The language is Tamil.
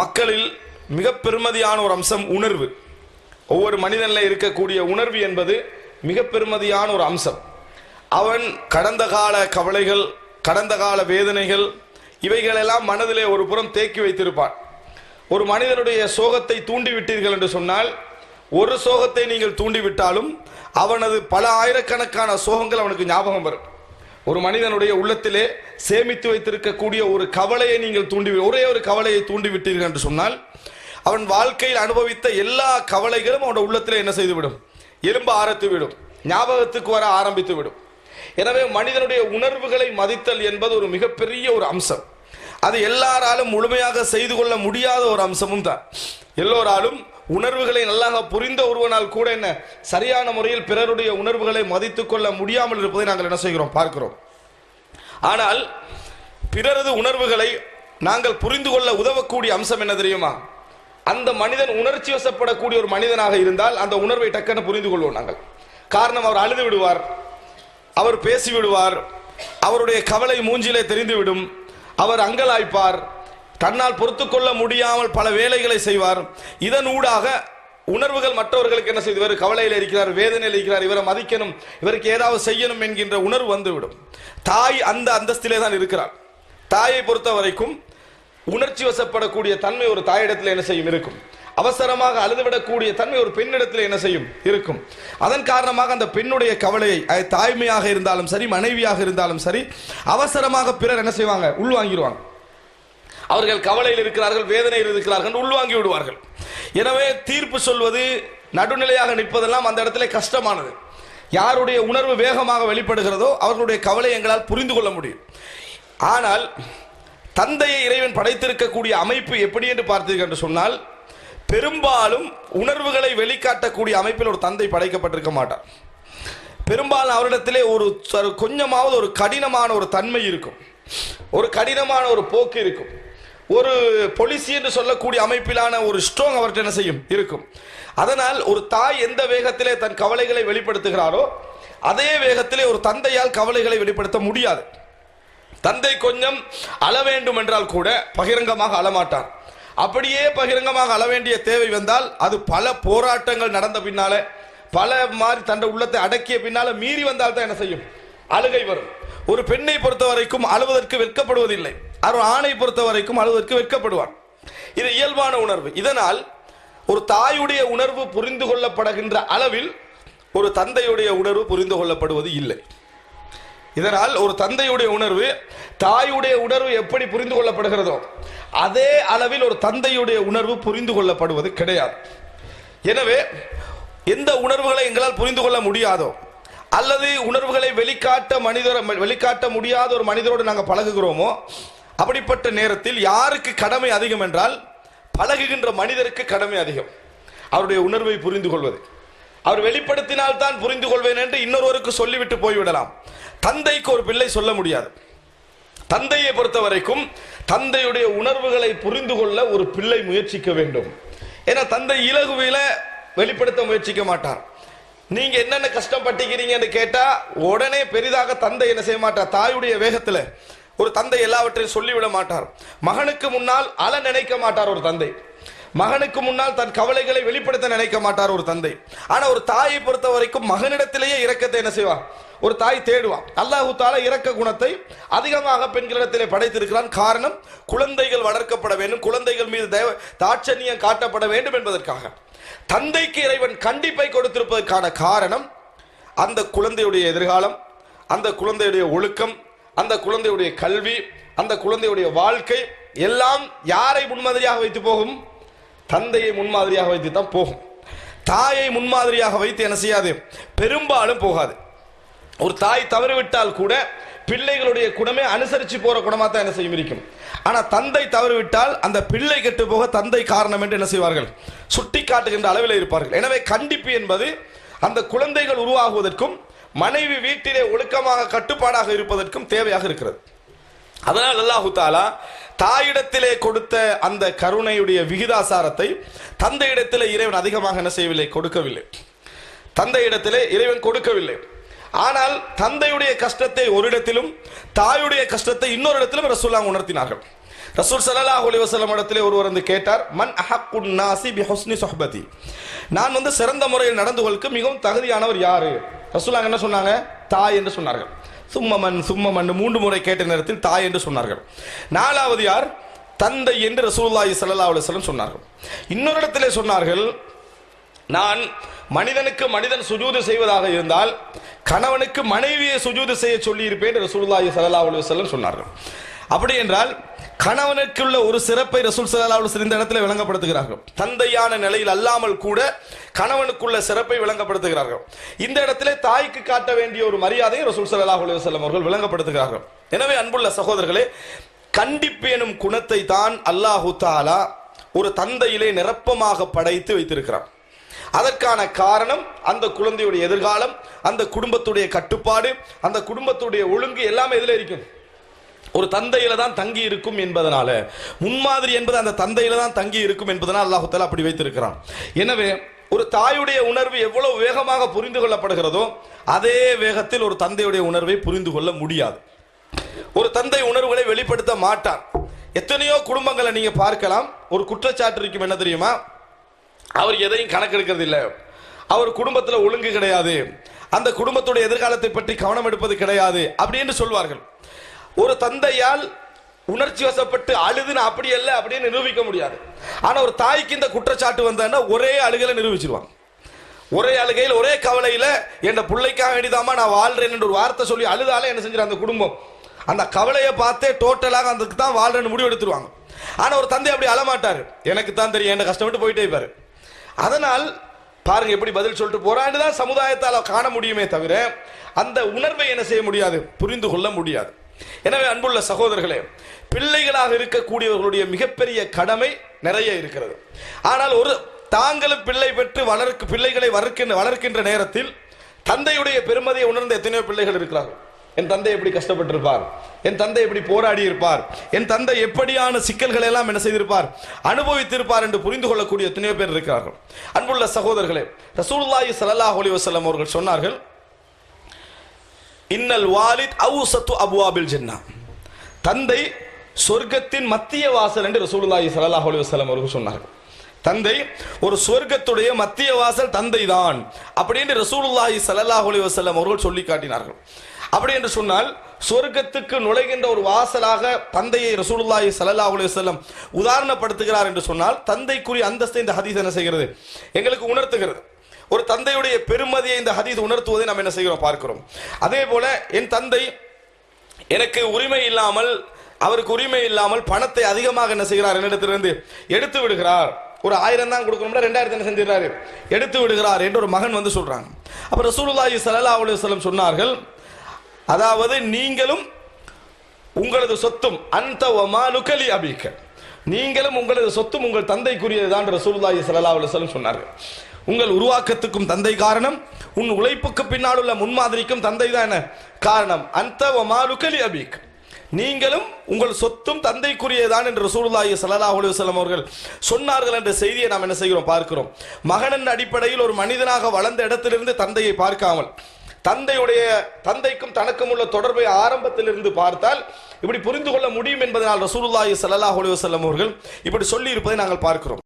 மக்களில் மிக பெருமதியான ஒரு அம்சம் உணர்வு. ஒவ்வொரு மனிதனில் இருக்கக்கூடிய உணர்வு என்பது மிக பெருமதியான ஒரு அம்சம். அவன் கடந்த கால கவலைகள் கடந்த கால வேதனைகள் இவைகளெல்லாம் மனதிலே ஒரு புறம் தேக்கி வைத்திருப்பான். ஒரு மனிதனுடைய சோகத்தை தூண்டி விட்டீர்கள் என்று சொன்னால் ஒரு சோகத்தை நீங்கள் தூண்டிவிட்டாலும் அவனது பல ஆயிரக்கணக்கான சோகங்கள் அவனுக்கு ஞாபகம் வரும். ஒரு மனிதனுடைய உள்ளத்திலே சேமித்து வைத்திருக்கக்கூடிய ஒரு கவலையை நீங்கள் தூண்டி ஒரே ஒரு கவலையை தூண்டி விட்டீர்கள் என்று சொன்னால் அவன் வாழ்க்கையில் அனுபவித்த எல்லா கவலைகளும் அவனோட உள்ளத்தில் என்ன செய்துவிடும்? எலும்பு ஆரத்து விடும் ஞாபகத்துக்கு வர ஆரம்பித்து விடும் எனவே மனிதனுடைய உணர்வுகளை மதித்தல் என்பது ஒரு மிகப்பெரிய ஒரு அம்சம். அது எல்லாராலும் முழுமையாக செய்து கொள்ள முடியாத ஒரு அம்சமும் தான். எல்லோராலும் உணர்வுகளை நல்லாக புரிந்த ஒருவனால் கூட என்ன சரியான முறையில் பிறருடைய உணர்வுகளை மதித்துக்கொள்ள முடியாமல் இருப்பதை நாங்கள் என்ன செய்கிறோம்? பார்க்கிறோம். ஆனால் பிறரது உணர்வுகளை நாங்கள் புரிந்து கொள்ள உதவக்கூடிய அம்சம் என்ன தெரியுமா? அந்த மனிதன் உணர்ச்சி வசப்படக்கூடிய ஒரு மனிதனாக இருந்தால் அந்த உணர்வை டக்குன்னு புரிந்து கொள்வோம் நாங்கள். காரணம் அவர் அழுது விடுவார் அவர் பேசி விடுவார் அவருடைய கவலை மூஞ்சிலே தெரிந்துவிடும் அவர் அங்கலாய்ப்பார் தன்னால் பொறுத்து கொள்ள முடியாமல் பல வேலைகளை செய்வார். இதன் ஊடாக உணர்வுகள் மற்றவர்களுக்கு என்ன செய்து இவர் கவலையில் இருக்கிறார் வேதனையில் இருக்கிறார் இவரை மதிக்கணும் இவருக்கு ஏதாவது செய்யணும் என்கின்ற உணர்வு வந்துவிடும். தாய் அந்த அந்தஸ்திலே தான் இருக்கிறார் தாயை பொறுத்த வரைக்கும் உணர்ச்சி வசப்படக்கூடிய தன்மை ஒரு தாயிடத்தில் என்ன செய்யும்? இருக்கும். அவசரமாக அழுதுவிடக்கூடிய தன்மை ஒரு பெண்ணிடத்தில் என்ன செய்யும்? இருக்கும். அதன் காரணமாக அந்த பெண்ணுடைய கவலையை தாய்மையாக இருந்தாலும் சரி மனைவியாக இருந்தாலும் சரி அவசரமாக பிறர் என்ன செய்வாங்க? உள்வாங்கிடுவாங்க. அவர்கள் கவலையில் இருக்கிறார்கள் வேதனையில் இருக்கிறார்கள் உள்வாங்கி விடுவார்கள். எனவே தீர்ப்பு சொல்வது நடுநிலையாக நிற்பதெல்லாம் அந்த இடத்துல கஷ்டமானது. யாருடைய உணர்வு வேகமாக வெளிப்படுகிறதோ அவர்களுடைய கவலை எங்களால் புரிந்து கொள்ள முடியும். ஆனால் தந்தையை இறைவன் படைத்திருக்கக்கூடிய அமைப்பு எப்படி என்று பார்த்தீர்கள் என்று சொன்னால் பெரும்பாலும் உணர்வுகளை வெளிக்காட்டக்கூடிய அமைப்பில் ஒரு தந்தை படைக்கப்பட்டிருக்க மாட்டார். பெரும்பாலும் அவரிடத்திலே ஒரு ச- கொஞ்சமாவது ஒரு கடினமான ஒரு தன்மை இருக்கும். ஒரு கடினமான ஒரு போக்கு இருக்கும். ஒரு பொலிசி என்று சொல்லக்கூடிய அமைப்பிலான ஒரு ஸ்ட்ராங் அவர்கிட்ட என்ன செய்யும்? இருக்கும். அதனால் ஒரு தாய் எந்த வேகத்திலே தன் கவலைகளை வெளிப்படுத்துகிறாரோ அதே வேகத்திலே ஒரு தந்தையால் கவலைகளை வெளிப்படுத்த முடியாது. தந்தை கொஞ்சம் அழ வேண்டும் என்றால் கூட பகிரங்கமாக அழமாட்டான் அப்படியே பகிரங்கமாக அழ வேண்டிய தேவை வந்தால் அது பல போராட்டங்கள் நடந்த பின்னால பல மாதிரி தன் உள்ளத்தை அடக்கிய பின்னால மீறி வந்தால் தான் என்ன செய்யும்? அழுகை வரும். ஒரு பெண்ணை பொறுத்த வரைக்கும் அழுவதற்கு வெட்கப்படுவதில்லை. அவர் ஆணை பொறுத்த வரைக்கும் அழுவதற்கு வெட்கப்படுவார் இது இயல்பான உணர்வு. இதனால் ஒரு தாயுடைய உணர்வு புரிந்து கொள்ளப்படுகின்ற அளவில் ஒரு தந்தையுடைய உணர்வு புரிந்து கொள்ளப்படுவது இல்லை. இதனால் ஒரு தந்தையுடைய உணர்வு தாயுடைய உணர்வு எப்படி புரிந்து கொள்ளப்படுகிறதோ அதே அளவில் ஒரு தந்தையுடைய உணர்வு புரிந்து கொள்ளப்படுவது கிடையாது. எனவே எந்த உணர்வுகளை எங்களால் புரிந்து கொள்ள முடியாதோ அல்லது உணர்வுகளை வெளிக்காட்ட மனிதர் வெளிக்காட்ட முடியாத ஒரு மனிதரோடு நாங்கள் பழகுகிறோமோ அப்படிப்பட்ட நேரத்தில் யாருக்கு கடமை அதிகம் என்றால் பழகுகின்ற மனிதருக்கு கடமை அதிகம். அவருடைய உணர்வை புரிந்து கொள்வது. அவர் வெளிப்படுத்தினால் தான் புரிந்து கொள்வேன் என்று இன்னொருவருக்கு சொல்லிவிட்டு போய்விடலாம். தந்தைக்கு ஒரு பிள்ளை சொல்ல முடியாது. தந்தையை பொறுத்த வரைக்கும் தந்தையுடைய உணர்வுகளை புரிந்து கொள்ள ஒரு பிள்ளை முயற்சிக்க வேண்டும். ஏன்னா தந்தை இலகுவில வெளிப்படுத்த முயற்சிக்க மாட்டார். நீங்க என்னென்ன கஷ்டப்பட்டுக்கிறீங்கன்னு கேட்டா உடனே பெரிதாக தந்தை என்ன செய்ய மாட்டார். தாயுடைய வேகத்தில் ஒரு தந்தை எல்லாவற்றையும் சொல்லிவிட மாட்டார். மகனுக்கு முன்னால் அல நினைக்க மாட்டார் ஒரு தந்தை. மகனுக்கு முன்னால் தன் கவலைகளை வெளிப்படுத்த நினைக்க மாட்டார் ஒரு தந்தை. ஆனா ஒரு தாயை பொறுத்த வரைக்கும் மகனிடத்திலேயே இரக்கத்தை என்ன செய்வான் ஒரு தாய் தேடுவான் அல்லாஹு தாலா இரக்க குணத்தை அதிகமாக பெண்களிடத்திலே படைத்திருக்கிறான். காரணம் குழந்தைகள் வளர்க்கப்பட வேண்டும். குழந்தைகள் மீது தயவு தாட்சண்யம் காட்டப்பட வேண்டும் என்பதற்காக. தந்தைக்கு இறைவன் கண்டிப்பை கொடுத்திருப்பதற்கான காரணம் அந்த குழந்தையுடைய எதிர்காலம் அந்த குழந்தையுடைய ஒழுக்கம் அந்த குழந்தையுடைய கல்வி அந்த குழந்தையுடைய வாழ்க்கை எல்லாம் யாரை முன்மாதிரியாக வைத்து போகும்? தந்தையை முன்மாதிரியாக வைத்து தான் போகும். தாயை முன்மாதிரியாக வைத்து என்ன செய்யாது? பெரும்பாலும் போகாது. ஒரு தாய் தவறிவிட்டால் கூட பிள்ளைகளுடைய குணமே அனுசரித்து போகிற குணமாக தான் என்ன செய்யும் இருக்கும். ஆனால் தந்தை தவறிவிட்டால் அந்த பிள்ளை கெட்டு போக தந்தை காரணம் என்று என்ன செய்வார்கள்? சுட்டி காட்டுகின்ற அளவில் இருப்பார்கள். எனவே கண்டிப்பு என்பது அந்த குழந்தைகள் உருவாகுவதற்கும் மனைவி வீட்டிலே ஒழுக்கமாக கட்டுப்பாடாக இருப்பதற்கும் தேவையாக இருக்கிறது. அதனால் அல்லாஹு தாலா தாயிடத்திலே கொடுத்த அந்த கருணையுடைய விகிதாசாரத்தை தந்தையிடத்திலே இறைவன் அதிகமாக என்ன செய்யவில்லை? கொடுக்கவில்லை. தந்தையிடத்திலே இறைவன் கொடுக்கவில்லை. ஆனால் தந்தையுடைய கஷ்டத்தை ஒரு இடத்திலும் தாயுடைய கஷ்டத்தை இன்னொரு இடத்திலும் ரசூல்லா உணர்த்தினார்கள். ரசூல் ஸல்லல்லாஹு அலி வசலம் இடத்திலே ஒருவர் வந்து கேட்டார் மன் அஹக்குன் நாசி பி ஹொஸ்னி சொஹபதி? நான் வந்து சிறந்த முறையில் நடந்து கொள்ளுக்கு மிகவும் தகுதியானவர் யாரு? ரசூலாங்க என்ன சொன்னாங்க? தாய் என்று சொன்னார்கள். சும்மமன் சும்மமன் மூன்று முறை கேட்ட நேரத்தில் தாய் என்று சொன்னார்கள். நாலாவது யார்? தந்தை என்று ரசூலுல்லாஹி சல்லா அலுவலம் சொன்னார்கள். இன்னொரு இடத்திலே சொன்னார்கள் நான் மனிதனுக்கு மனிதன் சுஜூது செய்வதாக இருந்தால் கணவனுக்கு மனைவியை சுஜூது செய்ய சொல்லி இருப்பேன் என்று ரசூலுல்லாஹி ஸல்லல்லாஹு சொன்னார்கள். அப்படி என்றால் கணவனுக்குள்ள ஒரு சிறப்பை ரசூல் சலாஹ் இந்த இடத்துல விளங்கப்படுத்துகிறார்கள். தந்தையான நிலையில் அல்லாமல் கூட கணவனுக்குள்ள சிறப்பை விளங்கப்படுத்துகிறார்கள். இந்த இடத்துல தாய்க்கு காட்ட வேண்டிய ஒரு மரியாதையை ரசூல் சலாஹ் அலுவலம் அவர்கள் விளங்கப்படுத்துகிறார்கள். எனவே அன்புள்ள சகோதரர்களே கண்டிப்பு எனும் குணத்தை தான் அல்லாஹு தாலா ஒரு தந்தையிலே நிரப்பமாக படைத்து வைத்திருக்கிறார் அதற்கான காரணம் அந்த குழந்தையுடைய எதிர்காலம் அந்த குடும்பத்துடைய கட்டுப்பாடு அந்த குடும்பத்துடைய ஒழுங்கு எல்லாமே இதில் இருக்கும் ஒரு தந்தையில தான் தங்கி இருக்கும் என்பதனால முன்மாதிரி என்பது அந்த தந்தையில தான் தங்கி இருக்கும் என்பதனால் அல்லாஹு அப்படி வைத்திருக்கிறான். எனவே ஒரு தாயுடைய உணர்வு எவ்வளவு வேகமாக புரிந்து கொள்ளப்படுகிறதோ அதே வேகத்தில் ஒரு தந்தையுடைய உணர்வை புரிந்து கொள்ள முடியாது. ஒரு தந்தை உணர்வுகளை வெளிப்படுத்த மாட்டார். எத்தனையோ குடும்பங்களை நீங்க பார்க்கலாம் ஒரு குற்றச்சாட்டு இருக்கும் என்ன தெரியுமா? அவர் எதையும் கணக்கெடுக்கிறது இல்லை. அவர் குடும்பத்தில் ஒழுங்கு கிடையாது. அந்த குடும்பத்துடைய எதிர்காலத்தை பற்றி கவனம் எடுப்பது கிடையாது அப்படின்னு சொல்வார்கள். ஒரு தந்தையால் உணர்ச்சி வசப்பட்டு அழுதுன்னு அப்படி அல்ல அப்படின்னு நிரூபிக்க முடியாது. ஆனால் ஒரு தாய்க்கு இந்த குற்றச்சாட்டு வந்தா ஒரே அழுகலை நிரூபிச்சிருவாங்க. ஒரே அழுகையில் ஒரே கவலையில் என் பிள்ளைக்காக வேண்டிதாமா நான் வாழ்றேன் என்று ஒரு வார்த்தை சொல்லி அழுதாலே என்ன செஞ்சிடும் அந்த குடும்பம். அந்த கவலையை பார்த்தே டோட்டலாக அதுக்கு தான் வாழ்றேன்னு முடிவு எடுத்துருவாங்க. ஆனால் ஒரு தந்தை அப்படி அழமாட்டார். எனக்கு தான் தெரியும் என்ன கஷ்டப்பட்டு போயிட்டே இருப்பாரு. அதனால் பாருங்க எப்படி பதில் சொல்லிட்டு போறான்னு தான் சமுதாயத்தால் காண முடியுமே தவிர அந்த உணர்வை என்ன செய்ய முடியாது? புரிந்து கொள்ள முடியாது. எனவே அன்புள்ள சகோதரர்களே பிள்ளைகளாக இருக்கக்கூடியவர்களுடைய மிகப்பெரிய கடமை நிறைய இருக்கிறது. ஆனால் ஒரு தாங்களும் பிள்ளை பெற்று வளர்க்கு பிள்ளைகளை வளர்க்கின்ற வளர்க்கின்ற நேரத்தில் தந்தையுடைய பெருமதியை உணர்ந்த எத்தனையோ பிள்ளைகள் இருக்கிறார்கள். என் தந்தை எப்படி கஷ்டப்பட்டிருப்பார்? என் தந்தை எப்படி போராடி இருப்பார் என் தந்தை எப்படியான சிக்கல்களை எல்லாம் என்ன செய்திருப்பார்? அனுபவித்திருப்பார் என்று புரிந்து கொள்ளக்கூடிய எத்தனையோ பேர் இருக்கிறார்கள். அன்புள்ள சகோதரர்களே ரசூல்லாயி சலல்லா அலைஹி வசலம் அவர்கள் சொன்னார்கள் இன்னல் வாலித் அவுசத்து அபுவாபில் ஜென்னா. தந்தை சொர்க்கத்தின் மத்திய வாசல் என்று ரசூலுல்லாஹி ஸல்லல்லாஹு அலைஹி வஸல்லம் அவர்கள் சொன்னார்கள். தந்தை ஒரு சொர்க்கத்துடைய மத்திய வாசல் தந்தை தான் அப்படி என்று ரசூலுல்லாஹி ஸல்லல்லாஹு அலைஹி வஸல்லம் அவர்கள் சொல்லி காட்டினார்கள். அப்படி என்று சொன்னால் சொர்க்கத்துக்கு நுழைகின்ற ஒரு வாசலாக தந்தையை ரசூலுல்லாஹி ஸல்லல்லாஹு அலைஹி வஸல்லம் உதாரணப்படுத்துகிறார் என்று சொன்னால் தந்தைக்குரிய அந்தஸ்தை இந்த ஹதீஸ் என்ன செய்கிறது? எங்களுக்கு உணர்த்துகிறது. ஒரு தந்தையுடைய பெருமதியை இந்த ஹதீஸ் உணர்த்துவதை நாம் என்ன செய்கிறோம் பார்க்கிறோம். அதே போல என் தந்தை எனக்கு உரிமை இல்லாமல் அவருக்கு உரிமை இல்லாமல் பணத்தை அதிகமாக என்ன செய்கிறார்? என்னிடத்திலிருந்து எடுத்து விடுகிறார். ஒரு ஆயிரம் தான் கொடுக்கணும்னா ரெண்டாயிரத்தி என்ன செஞ்சிடறாரு? எடுத்து விடுகிறார் என்று ஒரு மகன் வந்து சொல்றாங்க. அப்ப ரசூலுல்லாஹி ஸல்லல்லாஹு அலைஹி வஸல்லம் சொன்னார்கள் அதாவது நீங்களும் உங்களது சொத்தும் அந்த ஒமாலுக்கலி அபிக்க நீங்களும் உங்களது சொத்தும் உங்கள் தந்தைக்குரியது தான் ரசூலுல்லாஹி ஸல்லல்லாஹு அலைஹி வஸல்லம் சொன்னார்கள். உங்கள் உருவாக்கத்துக்கும் தந்தை காரணம் உன் உழைப்புக்கு பின்னால் உள்ள முன்மாதிரிக்கும் தந்தை தான் காரணம். அந்த ஒமாலுக்கலி அபிக். நீங்களும் உங்கள் சொத்தும் தந்தைக்குரியதான் என்று ரசூலுல்லாஹி சல்லா அலுவலம் அவர்கள் சொன்னார்கள் என்ற செய்தியை நாம் என்ன செய்கிறோம் பார்க்கிறோம். மகனின் அடிப்படையில் ஒரு மனிதனாக வளர்ந்த இடத்திலிருந்து தந்தையை பார்க்காமல் தந்தையுடைய தந்தைக்கும் தனக்கும் உள்ள தொடர்பை ஆரம்பத்திலிருந்து பார்த்தால் இப்படி புரிந்து கொள்ள முடியும் என்பதனால் ரசூலுல்லாஹி சல்லாஹ் அலுவலம் அவர்கள் இப்படி சொல்லி இருப்பதை நாங்கள் பார்க்கிறோம்.